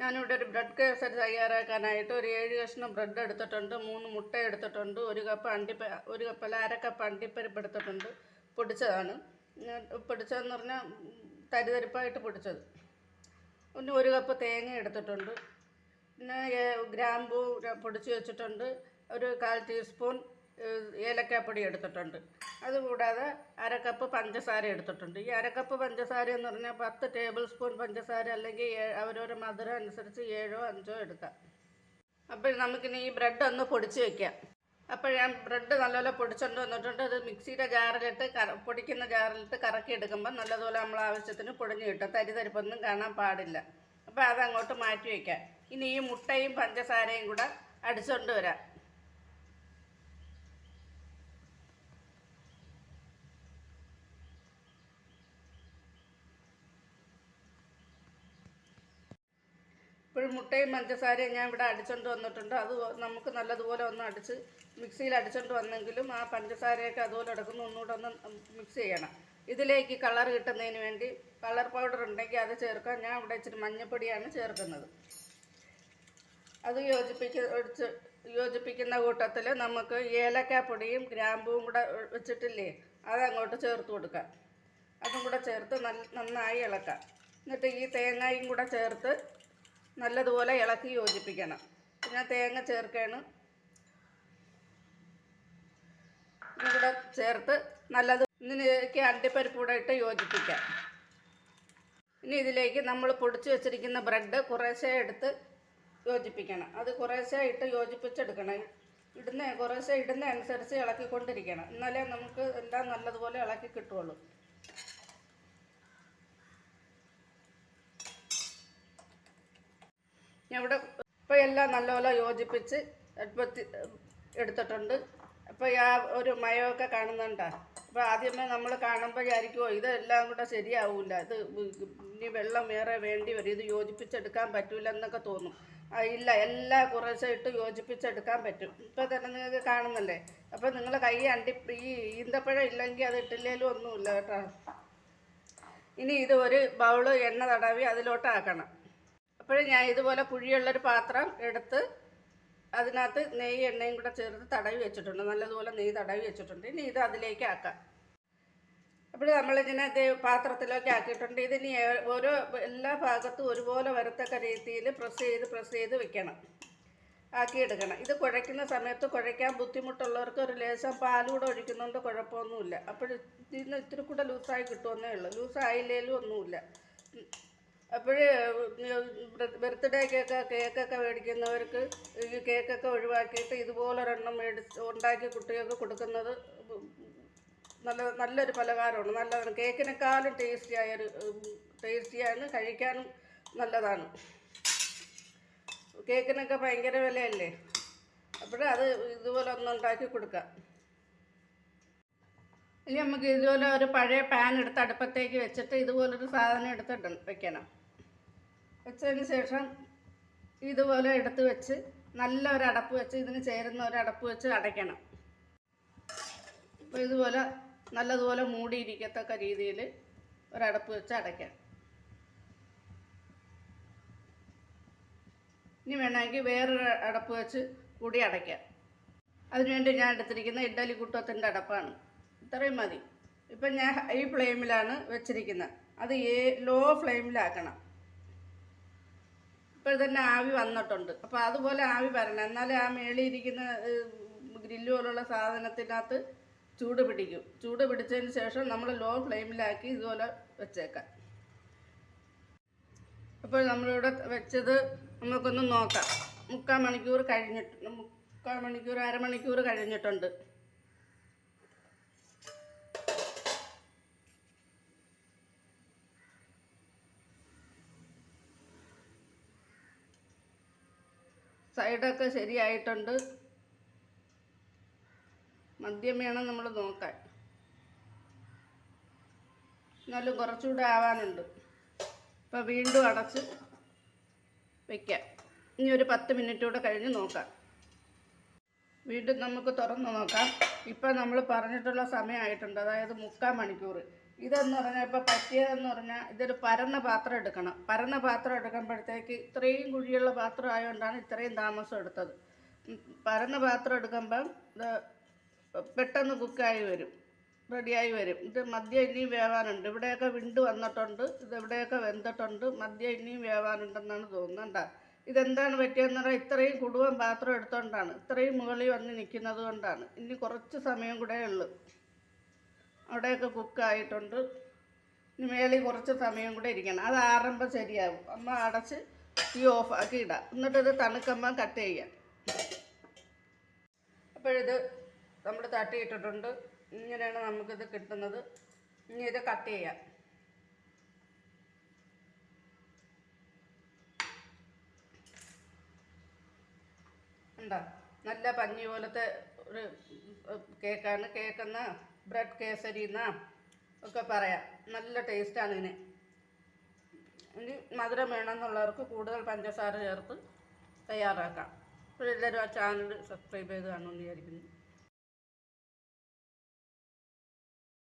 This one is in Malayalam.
ഞാനിവിടെ ഒരു ബ്രെഡ് കേസരി തയ്യാറാക്കാനായിട്ട് ഒരു ഏഴ് കഷ്ണം ബ്രെഡ് എടുത്തിട്ടുണ്ട് മൂന്ന് മുട്ട എടുത്തിട്ടുണ്ട് ഒരു കപ്പ് അണ്ടിപ്പ ഒരു കപ്പല്ല അര കപ്പ് അണ്ടിപ്പരിപ്പ് എടുത്തിട്ടുണ്ട് പൊടിച്ചതാണ്. പൊടിച്ചതെന്ന് പറഞ്ഞാൽ തരിതരിപ്പായിട്ട് പൊടിച്ചത്. പിന്നെ ഒരു കപ്പ് തേങ്ങ എടുത്തിട്ടുണ്ട്. പിന്നെ ഗ്രാമ്പൂ പൊടിച്ച് വെച്ചിട്ടുണ്ട്. ഒരു കാൽ ടീസ്പൂൺ ഏലക്കാപ്പൊടി എടുത്തിട്ടുണ്ട്. അതുകൂടാതെ അര കപ്പ് പഞ്ചസാര എടുത്തിട്ടുണ്ട്. ഈ അര കപ്പ് പഞ്ചസാര എന്ന് പറഞ്ഞാൽ പത്ത് ടേബിൾ സ്പൂൺ പഞ്ചസാര അല്ലെങ്കിൽ അവരവരുടെ മധുരം അനുസരിച്ച് ഏഴോ അഞ്ചോ എടുക്കാം. അപ്പോൾ നമുക്കിനി ഈ ബ്രെഡ് ഒന്ന് പൊടിച്ച് വെക്കാം. അപ്പോൾ ഞാൻ ബ്രെഡ് നല്ലപോലെ പൊടിച്ചുകൊണ്ട് വന്നിട്ടുണ്ട്. അത് മിക്സിയുടെ ജാറിലിട്ട് കറ പൊടിക്കുന്ന ജാറിലിട്ട് കറക്കി എടുക്കുമ്പോൾ നല്ലതുപോലെ നമ്മൾ ആവശ്യത്തിന് പൊടിഞ്ഞ് കിട്ടും. തരി തരിപ്പൊന്നും കാണാൻ പാടില്ല. അപ്പോൾ അതങ്ങോട്ട് മാറ്റി വയ്ക്കാം ഇനി ഈ മുട്ടയും പഞ്ചസാരയും കൂടെ അടിച്ചുകൊണ്ട് വരാം. മുട്ടയും പഞ്ചസാരയും ഞാൻ ഇവിടെ അടിച്ചുകൊണ്ട് വന്നിട്ടുണ്ട്. അത് നമുക്ക് നല്ലതുപോലെ ഒന്ന് അടിച്ച് മിക്സിയിൽ അടിച്ചുകൊണ്ട് വന്നെങ്കിലും ആ പഞ്ചസാരയൊക്കെ അതുപോലെ എടുക്കുന്ന ഒന്നുകൂടെ ഒന്ന് മിക്സ് ചെയ്യണം. ഇതിലേക്ക് കളർ കിട്ടുന്നതിന് വേണ്ടി കളർ പൗഡർ ഉണ്ടെങ്കിൽ അത് ചേർക്കാം. ഞാൻ ഇവിടെ ഇച്ചിരി മഞ്ഞപ്പൊടിയാണ് ചേർക്കുന്നത്. അത് യോജിപ്പിക്ക ഒഴിച്ച് യോജിപ്പിക്കുന്ന കൂട്ടത്തിൽ നമുക്ക് ഏലക്കാപ്പൊടിയും ഗ്രാമ്പുവും കൂടെ വെച്ചിട്ടില്ലേ അതങ്ങോട്ട് ചേർത്ത് കൊടുക്കാം. അതും കൂടെ ചേർത്ത് നന്നായി ഇളക്കാം. എന്നിട്ട് ഈ തേങ്ങയും കൂടെ ചേർത്ത് നല്ലതുപോലെ ഇളക്കി യോജിപ്പിക്കണം. പിന്നെ തേങ്ങ ചേർക്കാണ്. ഇവിടെ ചേർത്ത് നല്ലത് ഇതിലേക്ക് അണ്ടിപ്പരിപ്പ് കൂടെ ഇട്ട് യോജിപ്പിക്കാം. ഇനി ഇതിലേക്ക് നമ്മൾ പൊടിച്ച് വെച്ചിരിക്കുന്ന ബ്രെഡ് കുറേശ്ശെ എടുത്ത് യോജിപ്പിക്കണം. അത് കുറേശ്ശെ ഇട്ട് യോജിപ്പിച്ചെടുക്കണം. ഇടുന്ന കുറേശ്ശെ ഇടുന്ന അനുസരിച്ച് ഇളക്കിക്കൊണ്ടിരിക്കണം. എന്നാലേ നമുക്ക് എല്ലാം നല്ലതുപോലെ ഇളക്കി കിട്ടുള്ളൂ ഞാൻ ഇവിടെ ഇപ്പോൾ എല്ലാം നല്ലപോലെ യോജിപ്പിച്ച് എടുപ്പത്തി എടുത്തിട്ടുണ്ട്. അപ്പോൾ ആ ഒരു മയമൊക്കെ കാണുന്നുണ്ടോ? അപ്പോൾ ആദ്യമേ നമ്മൾ കാണുമ്പോഴായിരിക്കുമോ ഇതെല്ലാം കൂടെ ശരിയാവില്ല ഇത് ഇനി വെള്ളം വേറെ വേണ്ടി വരും. ഇത് യോജിപ്പിച്ചെടുക്കാൻ പറ്റില്ല എന്നൊക്കെ തോന്നും ഇല്ല എല്ലാം കുറേശ്ശെ ഇട്ട് യോജിപ്പിച്ചെടുക്കാൻ പറ്റും. ഇപ്പോൾ തന്നെ നിങ്ങൾക്ക് കാണുന്നല്ലേ? അപ്പോൾ നിങ്ങൾ കൈ അണ്ടി ഈ ഈന്തപ്പഴം ഇല്ലെങ്കിൽ അത് ഇട്ടില്ലേലും ഒന്നുമില്ല കേട്ടോ. ഇനി ഇത് ഒരു ബൗൾ എണ്ണ തടവി അതിലോട്ട് ആക്കണം അപ്പോഴും ഞാൻ ഇതുപോലെ കുഴിയുള്ളൊരു പാത്രം എടുത്ത് അതിനകത്ത് നെയ്യ് എണ്ണയും കൂടെ ചേർത്ത് തടവി വെച്ചിട്ടുണ്ട്. നല്ലതുപോലെ നെയ്യ് തടവി വെച്ചിട്ടുണ്ട്. ഇനി ഇത് അതിലേക്ക് ആക്കാം. അപ്പോൾ നമ്മളിതിനെ ഇത് പാത്രത്തിലേക്ക് ആക്കിയിട്ടുണ്ട്. ഇതിനി ഓരോ എല്ലാ ഭാഗത്തും ഒരുപോലെ വരത്തക്ക രീതിയിൽ പ്രസ് ചെയ്ത് പ്രസ് ചെയ്ത് വെക്കണം. ആക്കിയെടുക്കണം. ഇത് കുഴയ്ക്കുന്ന സമയത്ത് കുഴയ്ക്കാൻ ബുദ്ധിമുട്ടുള്ളവർക്ക് ഒരു ലേശം പാലൂടെ ഒഴിക്കുന്നതുകൊണ്ട് കുഴപ്പമൊന്നുമില്ല. അപ്പോൾ ഇതിന് ഇത്തിരി കൂടെ ലൂസായി കിട്ടുമെന്നേ ഉള്ളൂ. ലൂസായില്ലേലും ഒന്നുമില്ല. അപ്പോൾ ബർത്ത്ഡേക്കൊക്കെ കേക്കൊക്കെ മേടിക്കുന്നവർക്ക് ഈ കേക്കൊക്കെ ഒഴിവാക്കിയിട്ട് ഇതുപോലൊരെണ്ണം മേടിച്ച് ഉണ്ടാക്കി കുട്ടികൾക്ക് കൊടുക്കുന്നത് നല്ല നല്ലൊരു പലഹാരമാണ് നല്ലതാണ്. കേക്കിനെക്കാളും ടേസ്റ്റിയായൊരു ടേസ്റ്റിയാണ് കഴിക്കാനും നല്ലതാണ്. കേക്കിനൊക്കെ ഭയങ്കര വിലയല്ലേ? അത് ഇതുപോലെ ഒന്ന് ഉണ്ടാക്കി കൊടുക്കാം. ഇനി നമുക്ക് ഇതുപോലെ ഒരു പഴയ പാൻ എടുത്ത് അടുപ്പത്തേക്ക് വെച്ചിട്ട് ഇതുപോലൊരു സാധനം എടുത്തിട്ട് വെക്കണം. വെച്ചതിന് ശേഷം ഇതുപോലെ എടുത്ത് വെച്ച് നല്ല ഒരു അടപ്പ് വെച്ച് ഇതിന് ചേരുന്ന ഒരു അടപ്പ് വെച്ച് അടയ്ക്കണം. അപ്പോൾ ഇതുപോലെ നല്ലതുപോലെ മൂടിയിരിക്കത്തക്ക രീതിയിൽ ഒരടപ്പ് വെച്ച് അടയ്ക്കാം. ഇനി വേണമെങ്കിൽ വേറൊരു അടപ്പ് വെച്ച് കൂടി അടയ്ക്കാം. അതിനുവേണ്ടി ഞാൻ എടുത്തിരിക്കുന്ന ഇഡ്ഡലി കുട്ടത്തിന്റെ അടപ്പാണ്. ഇത്രയും മതി. ഇപ്പം ഞാൻ ഹൈ ഫ്ലെയിമിലാണ് വെച്ചിരിക്കുന്നത്. അത് ഏ ലോ ഫ്ലെയിമിലാക്കണം. ഇപ്പോൾ തന്നെ ആവി വന്നിട്ടുണ്ട്. അപ്പോൾ അതുപോലെ ആവി വരണം. എന്നാലേ ആ മേളിയിരിക്കുന്ന ഗ്രില്ല് പോലുള്ള സാധനത്തിനകത്ത് ചൂട് പിടിക്കും. ചൂട് പിടിച്ചതിന് ശേഷം നമ്മൾ ലോ ഫ്ലെയിമിലാക്കി ഇതുപോലെ വെച്ചേക്കാം. അപ്പോൾ നമ്മളിവിടെ വെച്ചത് നമുക്കൊന്ന് നോക്കാം. മുക്കാൽ മണിക്കൂർ കഴിഞ്ഞിട്ട് മുക്കാൽ മണിക്കൂർ അരമണിക്കൂർ കഴിഞ്ഞിട്ടുണ്ട്. സൈഡൊക്കെ ശരിയായിട്ടുണ്ട്. മദ്യം വേണം നമ്മൾ നോക്കാൻ. എന്നാലും കുറച്ചുകൂടെ ആവാനുണ്ട്. അപ്പോൾ വീണ്ടും അടച്ച് വയ്ക്കാം ഇനി ഒരു പത്ത് മിനിറ്റ് കൂടെ കഴിഞ്ഞ് നോക്കാം. വീണ്ടും നമുക്ക് തുറന്ന് നോക്കാം. ഇപ്പം നമ്മൾ പറഞ്ഞിട്ടുള്ള സമയമായിട്ടുണ്ട് അതായത് മുക്കാൽ മണിക്കൂർ ഇതെന്ന് പറഞ്ഞാൽ ഇപ്പോൾ പറ്റിയതെന്ന് പറഞ്ഞാൽ ഇതൊരു പരന്ന പാത്രം എടുക്കണം. പരന്ന പാത്രം എടുക്കുമ്പോഴത്തേക്ക് ഇത്രയും കുഴിയുള്ള പാത്രം ആയതുകൊണ്ടാണ് ഇത്രയും താമസം എടുത്തത്. പരന്ന പാത്രം എടുക്കുമ്പം ഇത് പെട്ടെന്ന് കുക്കായി വരും റെഡിയായി വരും. ഇത് മദ്യം ഇനിയും വേവാനുണ്ട്. ഇവിടെയൊക്കെ വിണ്ട് വന്നിട്ടുണ്ട് ഇത് ഇവിടെയൊക്കെ വെന്തിട്ടുണ്ട് മദ്യം ഇനിയും വേവാനുണ്ടെന്നാണ് തോന്നുന്നുണ്ട ഇതെന്താണ് പറ്റിയതെന്ന് പറഞ്ഞാൽ ഇത്രയും കുടുവൻ പാത്രം എടുത്തുകൊണ്ടാണ് ഇത്രയും മുകളിൽ വന്ന് നിൽക്കുന്നത് കൊണ്ടാണ്. ഇനി കുറച്ച് സമയം കൂടെ ഉള്ളു. അവിടെയൊക്കെ കുക്കായിട്ടുണ്ട്. ഇനി മേളിൽ കുറച്ച് സമയം കൂടെ ഇരിക്കണം. അത് ആറുമ്പോൾ ശരിയാകും അമ്മ അടച്ച് തീ ഓഫാക്കി ഇടാം. എന്നിട്ടത് തണുക്കമ്മ കട്ട് ചെയ്യാം. അപ്പോഴിത് നമ്മൾ തട്ടിയിട്ടിട്ടുണ്ട് ഇങ്ങനെയാണ് നമുക്കിത് കിട്ടുന്നത്. ഇനി ഇത് കട്ട് ചെയ്യാം. ഉണ്ടോ നല്ല പഞ്ഞി പോലത്തെ ഒരു കേക്കാണ്. കേക്കെന്ന? ബ്രെഡ് കേസരി എന്നാ ഒക്കെ പറയാം. നല്ല ടേസ്റ്റാണ് ഇതിന്. ഇനി മധുരം വേണമെന്നുള്ളവർക്ക് കൂടുതൽ പഞ്ചസാര ചേർത്ത് തയ്യാറാക്കാം. അപ്പോൾ എല്ലാവരും ആ ചാനൽ സബ്സ്ക്രൈബ് ചെയ്ത് കാണുമെന്ന് വിചാരിക്കുന്നു.